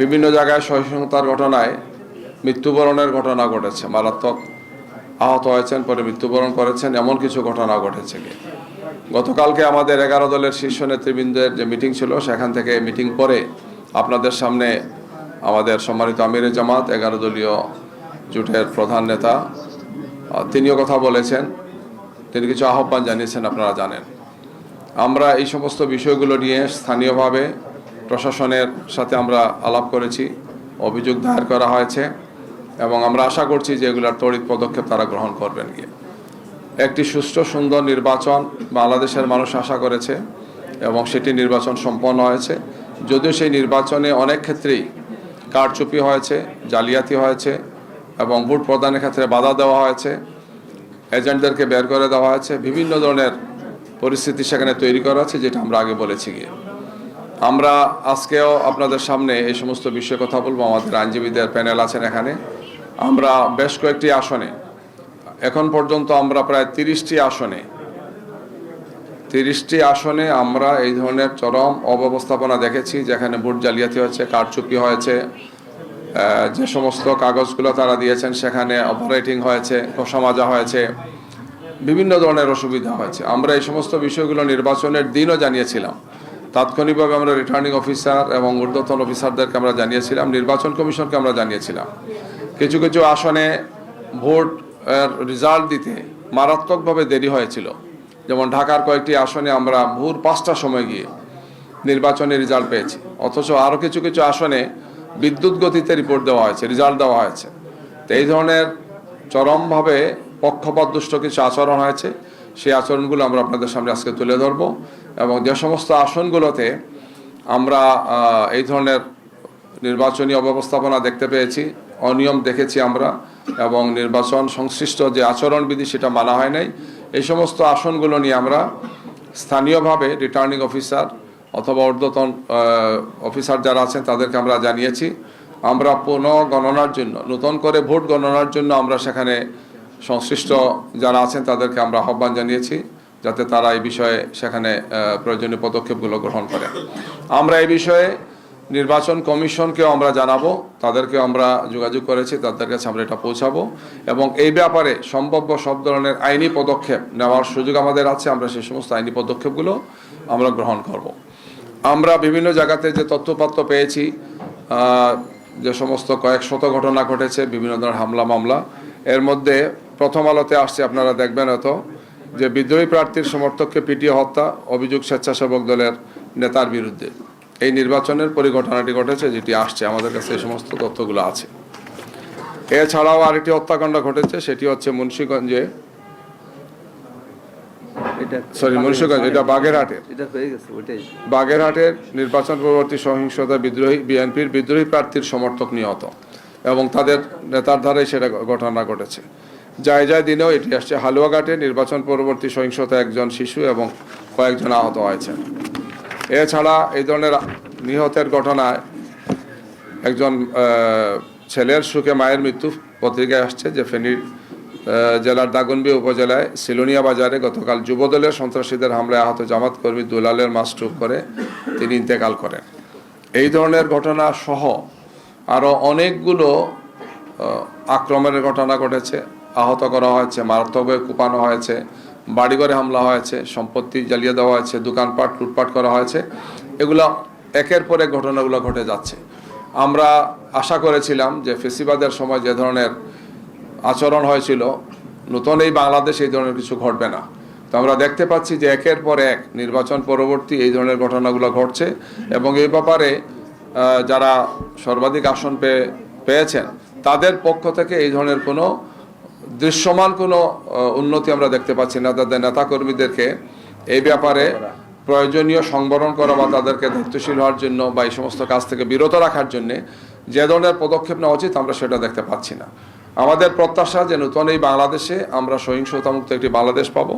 বিভিন্ন জায়গায় সহিষ্ণুতার ঘটনায় মৃত্যুবরণের ঘটনা ঘটেছে। মারাত্মক আহত হয়েছেন, পরে মৃত্যুবরণ করেছেন, এমন কিছু ঘটনা ঘটেছে। গতকালকে আমাদের এগারো দলের শীর্ষ নেতৃবৃন্দের যে মিটিং ছিল, সেখান থেকে মিটিং করে আপনাদের সামনে আমাদের সম্মানিত আমির জামাত, এগারো দলীয় জোটের প্রধান নেতা, তিনিও কথা বলেছেন। তিনি কিছু আহ্বান জানিয়েছেন, আপনারা জানেন। আমরা এই সমস্ত বিষয়গুলো নিয়ে স্থানীয়ভাবে প্রশাসনের সাথে আমরা আলাপ করেছি, অভিযোগ দায়ের করা হয়েছে, এবং আমরা আশা করছি যে এগুলার তড়িৎ পদক্ষেপ তারা গ্রহণ করবেন গিয়ে। একটি সুষ্ঠু, সুন্দর নির্বাচন বাংলাদেশের মানুষ আশা করেছে, এবং সেটি নির্বাচন সম্পন্ন হয়েছে। যদিও সেই নির্বাচনে অনেক ক্ষেত্রেই কারচুপি হয়েছে, জালিয়াতি হয়েছে, এবং ভোট প্রদানের ক্ষেত্রে বাধা দেওয়া হয়েছে, এজেন্টদেরকে বের করে দেওয়া হয়েছে, বিভিন্ন ধরনের পরিস্থিতি সেখানে তৈরি করা হচ্ছে যেটা আমরা আগে বলেছি গিয়ে। আমরা আজকেও আপনাদের সামনে এই সমস্ত বিষয়ে কথা বলব। আমাদের আইনজীবীদের প্যানেল আছেন এখানে। আমরা বেশ কয়েকটি আসনে। এখন পর্যন্ত আমরা প্রায় তিরিশটি আসনে। তিরিশটি আসনে আমরা এই ধরনের চরম অব্যবস্থাপনা দেখেছি, যেখানে ভোট জালিয়াতি হয়েছে, কারচুপি হয়েছে যে সমস্ত কাগজগুলো তারা দিয়েছেন, সেখানে অপারেটিং হয়েছে ঘষা মাজা হয়েছে, বিভিন্ন ধরনের অসুবিধা হয়েছে। আমরা এই সমস্ত বিষয়গুলো নির্বাচনের দিনও জানিয়েছিলাম। তাৎক্ষণিকভাবে আমরা রিটার্নিং অফিসার এবং ঊর্ধ্বতন অফিসারদেরকে আমরা জানিয়েছিলাম, নির্বাচন কমিশনকে আমরা জানিয়েছিলাম। কিছু কিছু আসনে ভোট রেজাল্ট দিতে মারাত্মকভাবে দেরি হয়েছিল। যেমন ঢাকার কয়েকটি আসনে আমরা ভোর পাঁচটার সময় গিয়ে নির্বাচনের রেজাল্ট পেয়েছি। অথচ আরও কিছু কিছু আসনে বিদ্যুৎ গতিতে রিপোর্ট দেওয়া হয়েছে রেজাল্ট দেওয়া হয়েছে। তো এই ধরনের চরমভাবে পক্ষপাতদুষ্ট কিছু আচরণ হয়েছে। সেই আচরণগুলো আমরা আপনাদের সামনে আজকে তুলে ধরব এবং যে সমস্ত আসনগুলোতে আমরা এই ধরনের নির্বাচনী অব্যবস্থাপনা দেখতে পেয়েছি, অনিয়ম দেখেছি আমরা এবং নির্বাচন সংশ্লিষ্ট যে আচরণবিধি সেটা মানা হয় নাই। এই সমস্ত আসনগুলো নিয়ে আমরা স্থানীয়ভাবে রিটার্নিং অফিসার অথবা ঊর্ধ্বতন অফিসার যারা আছেন তাদেরকে আমরা জানিয়েছি। আমরা পুনঃ গণনার জন্য, নতুন করে ভোট গণনার জন্য আমরা সেখানে সংশ্লিষ্ট যারা আছেন তাদেরকে আমরা আহ্বান জানিয়েছি যাতে তারা এই বিষয়ে সেখানে প্রয়োজনীয় পদক্ষেপগুলো গ্রহণ করে আমরা এই বিষয়ে নির্বাচন কমিশনকেও আমরা জানাব, তাদেরকেও আমরা যোগাযোগ করেছি, তাদের কাছে আমরা এটা পৌঁছাবো এবং এই ব্যাপারে সম্ভাব্য সব ধরনের আইনি পদক্ষেপ নেওয়ার সুযোগ আমাদের আছে, আমরা সেই সমস্ত আইনি পদক্ষেপগুলো আমরা গ্রহণ করব। আমরা বিভিন্ন জায়গাতে যে তথ্যপত্র পেয়েছি যে সমস্ত কয়েক শত ঘটনা ঘটেছে, বিভিন্ন ধরনের হামলা মামলা, এর মধ্যে প্রথম আলোতে আসছে আপনারা দেখবেন হয়তো যে বিদ্রোহী প্রার্থীর সমর্থককে পিটিয়ে হত্যা অভিযোগ স্বেচ্ছাসেবক দলের নেতার বিরুদ্ধে। এই নির্বাচনের পরিঘটনাটি ঘটেছে যেটি আসছে আমাদের কাছে এই সমস্ত তথ্যগুলো আছে। এছাড়াও আরেকটি হত্যাকাণ্ড ঘটেছে সেটি হচ্ছে মুন্সীগঞ্জে সরি মুন্সীগঞ্জ এটা বাগেরহাটের। বাগেরহাটের নির্বাচন পরবর্তী সহিংসতা বিদ্রোহী বিএনপির বিদ্রোহী প্রার্থীর সমর্থক নিহত এবং তাদের নেতার ধারে সেটা ঘটনা ঘটেছে। যায় দিনেও এটি আসছে হালুয়াঘাটে। নির্বাচন পরবর্তী সহিংসতা একজন শিশু এবং কয়েকজন আহত হয়েছেন এছাড়া এই ধরনের নিহতের ঘটনায় একজন ছেলের সুখে মায়ের মৃত্যু পত্রিকায় আসছে যে ফেনীর জেলার দাগনবি উপজেলায় সিলোনিয়া বাজারে গতকাল যুবদলের সন্ত্রাসীদের হামলায় আহত জামাত কর্মী দুলালের মাস্টুক করে তিনি ইন্তেকাল করেন। এই ধরনের ঘটনা সহ আরও অনেকগুলো আক্রমণের ঘটনা ঘটেছে। আহত করা হয়েছে, মারাত্মকভাবে কুপানো হয়েছে, বাড়িঘরে হামলা হয়েছে, সম্পত্তি জ্বালিয়ে দেওয়া হয়েছে, দোকানপাট, লুটপাট করা হয়েছে। এগুলো একের পর এক ঘটনাগুলো ঘটে যাচ্ছে। আমরা আশা করেছিলাম যে ফেসিবাদের সময় যে ধরনের আচরণ হয়েছিল, নতুন এই বাংলাদেশ এই ধরনের কিছু ঘটবে না। তো আমরা দেখতে পাচ্ছি যে একের পর এক নির্বাচন পরবর্তী এই ধরনের ঘটনাগুলো ঘটছে এবং এই ব্যাপারে যারা সর্বাধিক আসন পেয়ে পেয়েছেন, তাদের পক্ষ থেকে এই ধরনের কোনো দৃশ্যমান কোনো উন্নতি আমরা দেখতে পাচ্ছি না। তাদের নেতাকর্মীদেরকে এই ব্যাপারে প্রয়োজনীয় সংবরণ করা বা তাদেরকে দায়িত্বশীল হওয়ার জন্য বা এই সমস্ত কাজ থেকে বিরত রাখার জন্য যে ধরনের পদক্ষেপ নেওয়া উচিত আমরা সেটা দেখতে পাচ্ছি না। আমাদের প্রত্যাশা যে নতুন এই বাংলাদেশে আমরা সহিংসতামুক্ত একটি বাংলাদেশ পাব।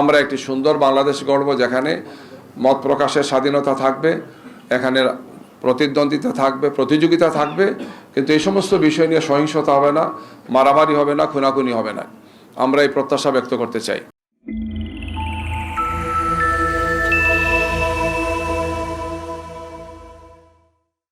আমরা একটি সুন্দর বাংলাদেশ গড়ব যেখানে মত প্রকাশের স্বাধীনতা থাকবে, এখানে প্রতিদ্বন্দ্বিতা থাকবে, প্রতিযোগিতা থাকবে কিন্তু এই সমস্ত বিষয় নিয়ে সহিংসতা হবে না, মারামারি হবে না, খুনাখুনি হবে না। আমরা এই প্রত্যাশা ব্যক্ত করতে চাই।